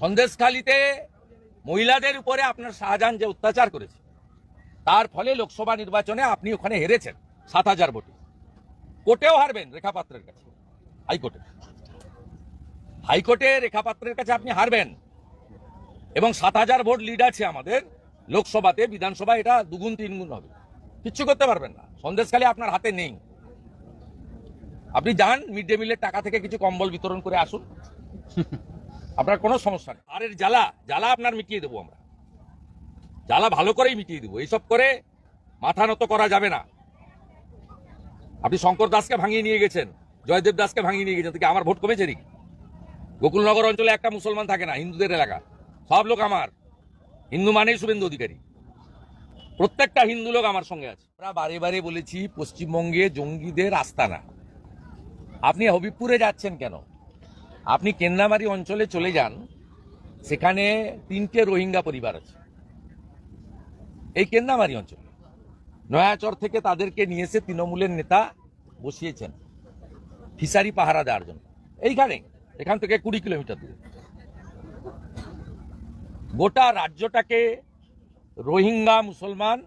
সন্দেশখালিতে মহিলাদের উপরে আপনার শাহজাহান যে অত্যাচার করেছে, তার ফলে লোকসভা নির্বাচনে আপনি ওখানে হেরেছেন সাত হাজার ভোটে। কোর্টেও হারবেন রেখাপাত্রের কাছে, হাইকোর্টে। হাইকোর্টে রেখাপাত্রের কাছে আপনি হারবেন। এবং সাত হাজার ভোট লিড আছে আমাদের লোকসভাতে বিধানসভা এটা দুগুণ, তিনগুণ হবে। কিচ্ছু করতে পারবেন না। সন্দেশখালি আপনার হাতে নেই। আপনি যান মিড ডে মিলের টাকা থেকে কিছু কম্বল বিতরণ করে আসুন। আপনার কোনো সমস্যা নেই। আরের জ্বালা জ্বালা আপনার মিটিয়ে দেবো আমরা। জ্বালা ভালো করেই মিটিয়ে দেবো। এইসব করে মাথা নত করা যাবে না। আপনি শঙ্কর দাসকে ভাঙিয়ে নিয়ে গেছেন, জয়দেব দাসকে ভাঙিয়ে নিয়ে গেছেন আমার ভোট কমেছে নাকি? গোকুলনগর অঞ্চলে একটা মুসলমান থাকে না, হিন্দুদের এলাকা। সব লোক আমার। হিন্দু মানেই শুভেন্দু অধিকারী। প্রত্যেকটা হিন্দু লোক আমার সঙ্গে আছে। আমরা বারে বারে বলেছি, পশ্চিমবঙ্গে জঙ্গিদের আস্তানা। আপনি হবিবপুরে যাচ্ছেন কেন? আপনি কেন্নামারি অঞ্চলে চলে যান, সেখানে তিনটে রোহিঙ্গা পরিবার আছে। এই কেন্নামারি অঞ্চলে। নয়াচর থেকে তাদেরকে নিয়ে এসে তৃণমূলের নেতা বসিয়েছেন। ফিসারি পাহারা দেওয়ার জন্য। এইখানে, এখান থেকে কুড়ি কিলোমিটার দূরে। গোটা রাজ্যটাকে রোহিঙ্গা মুসলমান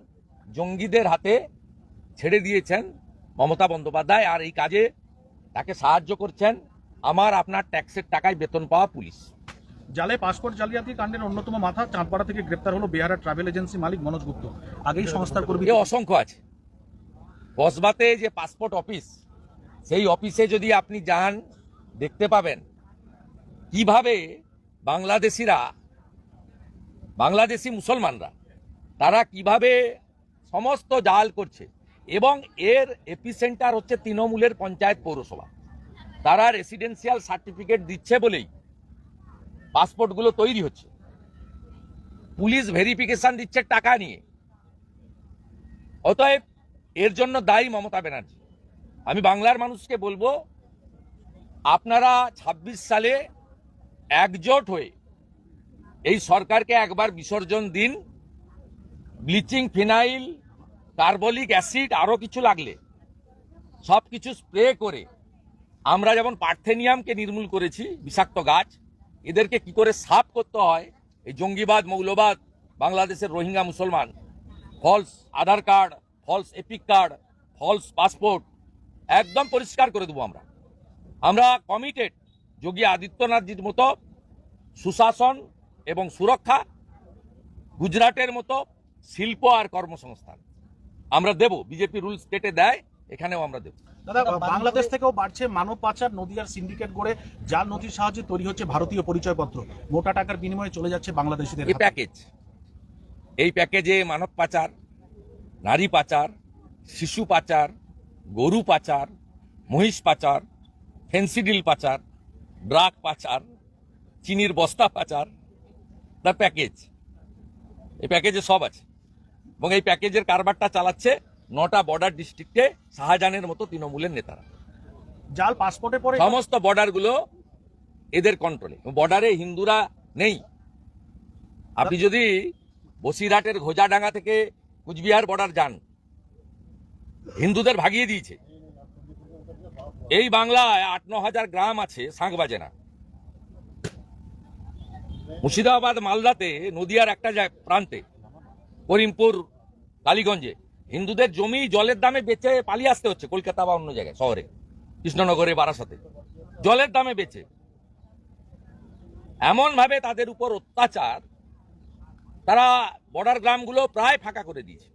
জঙ্গিদের হাতে ছেড়ে দিয়েছেন মমতা বন্দ্যোপাধ্যায়, আর এই কাজে তাকে সাহায্য করছেন আমার আপনার ট্যাক্সের টাকায় বেতন পাওয়া পুলিশ। জালে পাসপোর্ট জালিয়াতি কাণ্ডের অন্যতম মাথা চাঁদপাড়া থেকে গ্রেপ্তার হলো বিহারের ট্রাভেল এজেন্সি মালিক মনোজ গুপ্ত। আগেই সংস্থার কর্মী অসংখ্য আছে। কসবাতে যে পাসপোর্ট অফিস সেই অফিসে যদি আপনি যান দেখতে পাবেন কীভাবে বাংলাদেশিরা বাংলাদেশি মুসলমানরা তারা কীভাবে সমস্ত জাল করছে এবং এর এপিসেন্টার হচ্ছে তৃণমূলের পঞ্চায়েত পৌরসভা। তারা রেসিডেন্সিয়াল সার্টিফিকেট দিচ্ছে বলেই পাসপোর্টগুলো তৈরি হচ্ছে। পুলিশ ভেরিফিকেশন দিচ্ছে টাকা নিয়ে। অতএব এর জন্য দায়ী মমতা ব্যানার্জি। আমি বাংলার মানুষকে বলব, আপনারা ২৬ সালে একজোট হয়ে এই সরকারকে একবার বিসর্জন দিন। ব্লিচিং ফিনাইল, কার্বলিক অ্যাসিড আরও কিছু লাগলে। সব কিছু স্প্রে করে আমরা যেমন পার্থেনিয়ামকে নির্মূল করেছি, বিষাক্ত গাছ, এদেরকে কি করে সাফ করতে হয়? এই জঙ্গিবাদ, মৌলবাদ, বাংলাদেশের রোহিঙ্গা মুসলমান। False Aadhaar card false EPIC card false passport একদম পরিষ্কার করে দেবো আমরা। আমরা কমিটেড যোগী আদিত্যনাথজির মতো সুশাসন এবং সুরক্ষা, গুজরাটের মতো শিল্প আর কর্মসংস্থান। আমরা দেব, বিজেপি রুলস কেটে দেয়, এখানেও আমরা দেব। দাদা বাংলাদেশ থেকেও বাড়ছে মানব পাচার নদীয়ার সিন্ডিকেট গড়ে জাল নথির সাহায্যে তৈরি হচ্ছে ভারতীয় পরিচয়পত্র। মোটা টাকার বিনিময়ে চলে যাচ্ছে বাংলাদেশিদের এই প্যাকেজ এই প্যাকেজে মানব পাচার নারী পাচার শিশু পাচার গরু পাচার মহিষ পাচার ফেন্সিডিল পাচার ড্রাগ পাচার চিনির বস্তা পাচার দ্য প্যাকেজ এই প্যাকেজে সব আছে। এবং এই প্যাকেজের কারবারটা চালাচ্ছে নটা বর্ডার ডিস্ট্রিক্টে শাহজাহানের মতো তৃণমূলের নেতারা। জাল পাসপোর্টে পরে সমস্ত বর্ডারগুলো এদের কন্ট্রোলে বর্ডারে হিন্দুরা নেই। আপনি যদি বসিরহাটের ঘোজাডাঙ্গা থেকে কুচবিহার বর্ডার যান হিন্দুদের ভাগিয়ে দিয়েছে। এই বাংলায় আট ন হাজার গ্রাম আছে শাঁখ বাজে না মুর্শিদাবাদ মালদাতে নদিয়ার একটা প্রান্তে করিমপুর কালীগঞ্জে। হিন্দুদের জমি জলের দামে বেচে পালিয়ে আসতে হচ্ছে কলকাতা বা অন্য জায়গায় শহরে। কৃষ্ণনগরে বারাসাতে। জলের দামে বেচে। এমন ভাবে তাদের উপর অত্যাচার তারা বর্ডার গ্রামগুলো প্রায় ফাঁকা করে দিয়েছে।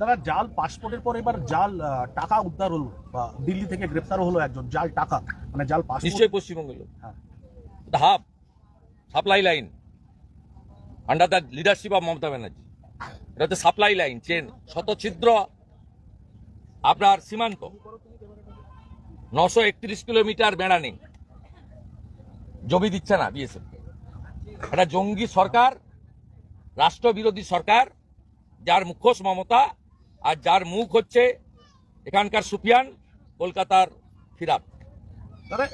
দাদা জাল পাসপোর্টের পর এবার জাল টাকা উদ্ধার হলো দিল্লি থেকে গ্রেপ্তার হলো একজন জাল টাকা মানে জাল পাসপোর্ট। নিশ্চয়ই পশ্চিমবঙ্গের লোক। হ্যাঁ। Hub supply line under the leadership of Mamata Banerjee. এটা হচ্ছে সাপ্লাই লাইন চেন শতছিদ্র আপনার সীমান্ত। নশো একত্রিশ কিলোমিটার বেড়া নেই। জমি দিচ্ছে না বিএসএফ একটা জঙ্গি সরকার, রাষ্ট্রবিরোধী সরকার, যার মুখোশ মমতা আর যার মুখ হচ্ছে এখানকার সুপিয়ান কলকাতার ফিরাত দাদা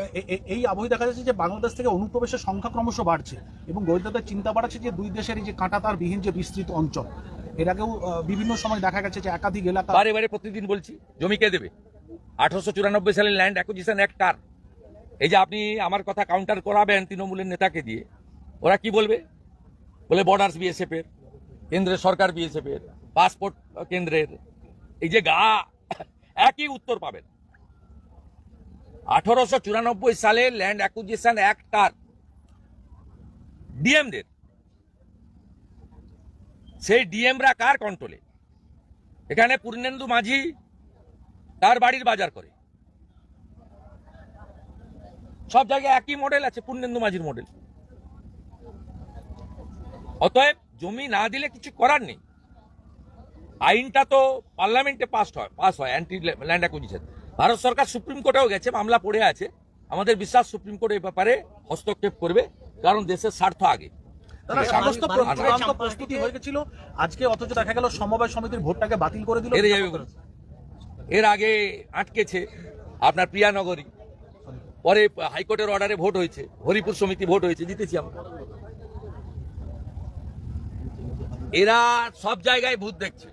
এই আবহে দেখা যাচ্ছে যে বাংলাদেশ থেকে অনুপ্রবেশের সংখ্যা ক্রমশ বাড়ছে এবং গোয়েন্দাদের চিন্তা বাড়াচ্ছে যে দুই দেশের এই যে কাঁটাতার বিহীন যে বিস্তৃত অঞ্চল এর আগেও বিভিন্ন সময় দেখা গেছে যে একাধিক এলাকা বারে বারে প্রতিদিন বলছি, জমি কে দেবে? আঠারোশো চুরানব্বই সালের ল্যান্ড অ্যাকুজিশন অ্যাক্ট কার এই যে আপনি আমার কথা কাউন্টার করাবেন তৃণমূলের নেতাকে দিয়ে, ওরা কি বলবে? বলে বর্ডার্স বিএসএফ এর, কেন্দ্রের সরকার বিএসএফ এর পাসপোর্ট কেন্দ্রের। এই যে গা, একই উত্তর পাবেন। আঠারোশো চুরানব্বই সালে ল্যান্ড অ্যাকুজিশন অ্যাক্টার ডিএমদের সেই ডিএমরা কার কন্ট্রোলে? এখানে পূর্ণেন্দু মাঝি তার বাড়ির বাজার করে। সব জায়গায় একই মডেল আছে, পূর্ণেন্দু মাঝির মডেল অতএব জমি না দিলে কিছু করার নেই। আইনটা তো পার্লামেন্টে পাস হয় পাস হয় অ্যান্টি ল্যান্ড অ্যাকুইজিশন ভারত সরকার সুপ্রিম কোর্টেও গেছে, মামলা পড়ে আছে। আমাদের বিশ্বাস সুপ্রিম কোর্ট এই ব্যাপারে হস্তক্ষেপ করবে, কারণ দেশের স্বার্থ আগে। তারা সমস্ত চূড়ান্ত প্রস্তুতি হয়ে গেছিল আজকে অথচ দেখা গেল সমবায় সমিতির ভোটটাকে বাতিল করে দিল। এর আগে আটকেছে আপনার প্রিয়ানগরী। পরে হাইকোর্টের অর্ডারে ভোট হয়েছে। হরিপুর সমিতি ভোট হয়েছে। জিতেছি আমরা। এরা সব জায়গায় ভূত দেখছে।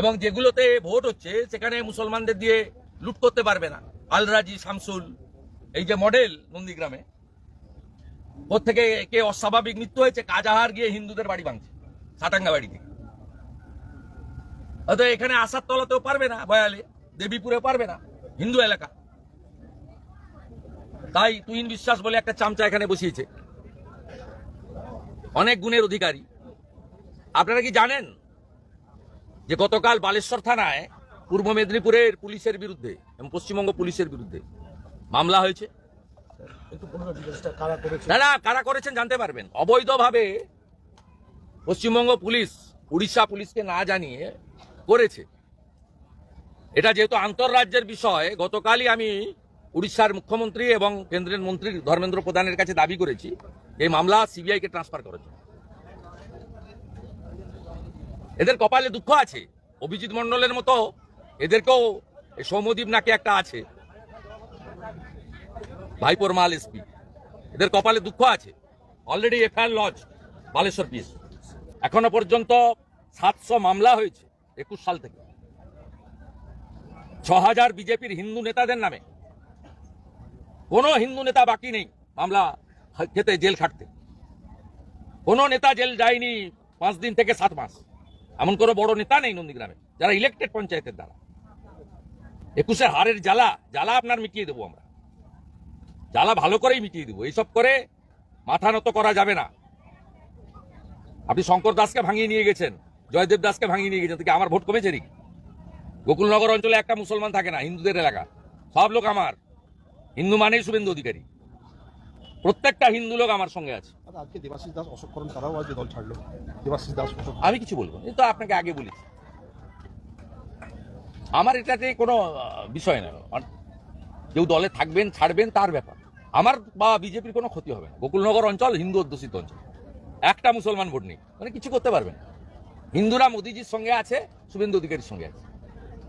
এবং যেগুলোতে ভোট হচ্ছে সেখানে মুসলমানদের দিয়ে লুট করতে পারবে না। আলরাজি শামসুল এই যে মডেল নন্দীগ্রামে ওর থেকে কে অস্বাভাবিক মৃত্যু হয়েছে, কাজাহার গিয়ে হিন্দুদের বাড়ি ভাঙছে সাটাঙ্গা বাড়ি থেকে। হয়তো এখানে আসার তলাতেও পারবে না বয়ালে দেবীপুরে পারবে না, হিন্দু এলাকা। তাই তুহিন বিশ্বাস বলে একটা চামচা এখানে বসিয়েছে। অনেক গুণের অধিকারী। আপনারা কি জানেন যে গতকাল বালেশ্বর থানায় পূর্ব মেদিনীপুরের পুলিশের বিরুদ্ধে এবং পশ্চিমবঙ্গ পুলিশের বিরুদ্ধে মামলা হয়েছে একটু পুনরায় জিজ্ঞাসা কারা করেছে না না, কারা করেছেন জানতে পারবেন। অবৈধভাবে পশ্চিমবঙ্গ পুলিশ, উড়িষ্যা পুলিশকে না জানিয়ে করেছে। এটা যেহেতু আন্তঃরাজ্যের বিষয়, গতকালই আমি উড়িষ্যার মুখ্যমন্ত্রী এবং কেন্দ্রের মন্ত্রী ধর্মেন্দ্র প্রধানের কাছে দাবি করেছি এই মামলা সিবিআইকে ট্রান্সফার করেছে এদের কপালে দুঃখ আছে। অভিজিৎ মন্ডলের মতো এদেরকেও এই সৌমদীপ নাকি একটা আছে। ভাইপোর মাল এসপি। এদের কপালে দুঃখ আছে। Already FIR lodge Baleshwar PS এখনও পর্যন্ত সাতশো মামলা হয়েছে একুশ সাল থেকে। ছ হাজার বিজেপির হিন্দু নেতাদের নামে। কোনো হিন্দু নেতা বাকি নেই মামলা খেতে জেল খাটতে। কোনো নেতা জেল যায়নি পাঁচ দিন থেকে সাত মাস। এমন কোনো বড় নেতা নেই নন্দীগ্রামে, যারা ইলেকটেড পঞ্চায়েতের দ্বারা। একুশের হারের জ্বালা জ্বালা আপনার মিটিয়ে দেবো আমরা। জ্বালা ভালো করেই মিটিয়ে দেবো। এইসব করে মাথা নত করা যাবে না। আপনি শঙ্কর দাসকে ভাঙিয়ে নিয়ে গেছেন জয়দেব দাসকে ভাঙিয়ে নিয়ে গেছেন থেকে আমার ভোট কমেছে নাকি? গোকুলনগর অঞ্চলে একটা মুসলমান থাকে না হিন্দুদের এলাকা। সব লোক আমার। হিন্দু মানেই শুভেন্দু অধিকারী। প্রত্যেকটা হিন্দু লোক আমার সঙ্গে আছে। অশোক আমি কিছু বলব। এই তো আপনাকে আগে বলেছি। আমার এটাতে কোনো বিষয় না। কেউ দলে থাকবেন ছাড়বেন তার ব্যাপার। আমার বা বিজেপির কোনো ক্ষতি হবে না। গোকুলনগর অঞ্চল, হিন্দু অধ্যুষিত অঞ্চল। একটা মুসলমান ভোট নেই। মানে কিছু করতে পারবেন হিন্দুরা মোদিজির সঙ্গে আছে, শুভেন্দু অধিকারীর সঙ্গে আছে।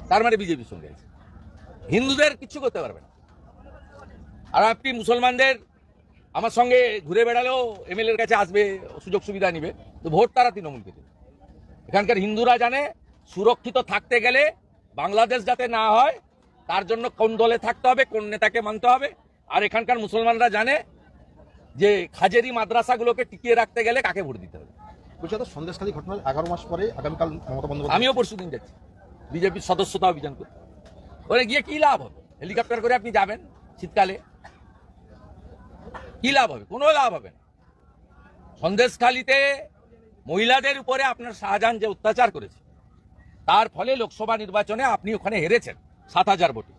তার মানে বিজেপির সঙ্গে আছে। হিন্দুদের কিছু করতে পারবে না। আর আপনি মুসলমানদের আমার সঙ্গে ঘুরে বেড়ালেও এমএলএর কাছে আসবে, সুযোগ সুবিধা নিবে, তো ভোট তারা তৃণমূলকে দেবে এখানকার হিন্দুরা জানে, সুরক্ষিত থাকতে গেলে বাংলাদেশ যাতে না হয়, তার জন্য কোন দলে থাকতে হবে, কোন নেতাকে মানতে হবে আর এখানকার মুসলমানরা জানে যে খাজেরি মাদ্রাসাগুলোকে টিকিয়ে রাখতে গেলে কাকে ভোট দিতে হবে। বলছি দাদা সন্দেশখালী ঘটনার এগারো মাস পরে আগামীকাল মমতা বন্দ্যোপাধ্যায় আমিও পরশু দিন যাচ্ছি। বিজেপির সদস্যতা অভিযান করতে ওখানে গিয়ে কি লাভ হবে? হেলিকপ্টার করে আপনি যাবেন শীতকালে? কি লাভ হবে? কোনো লাভ হবে না। সন্দেশখালিতে মহিলাদের উপরে আপনার শাহজাহান যে অত্যাচার করেছে তার ফলে লোকসভা নির্বাচনে আপনি ওখানে হেরেছেন সাত হাজার ভোটে।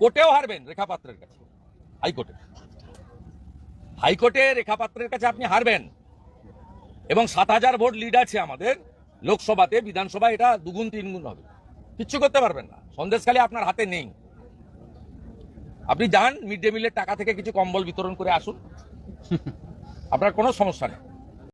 কোর্টেও হারবেন রেখাপাত্রের কাছে। হাইকোর্টে। হাইকোর্টে রেখাপাত্রের কাছে আপনি হারবেন। এবং সাত হাজার ভোট লিড আছে আমাদের। লোকসভাতে বিধানসভা এটা দুগুণ তিনগুণ হবে। কিচ্ছু করতে পারবেন না। সন্দেশ খালি আপনার হাতে নেই। আপনি যান মিড ডে মিলের টাকা থেকে কিছু কম্বল বিতরণ করে আসুন। আপনার কোনো সমস্যা নেই।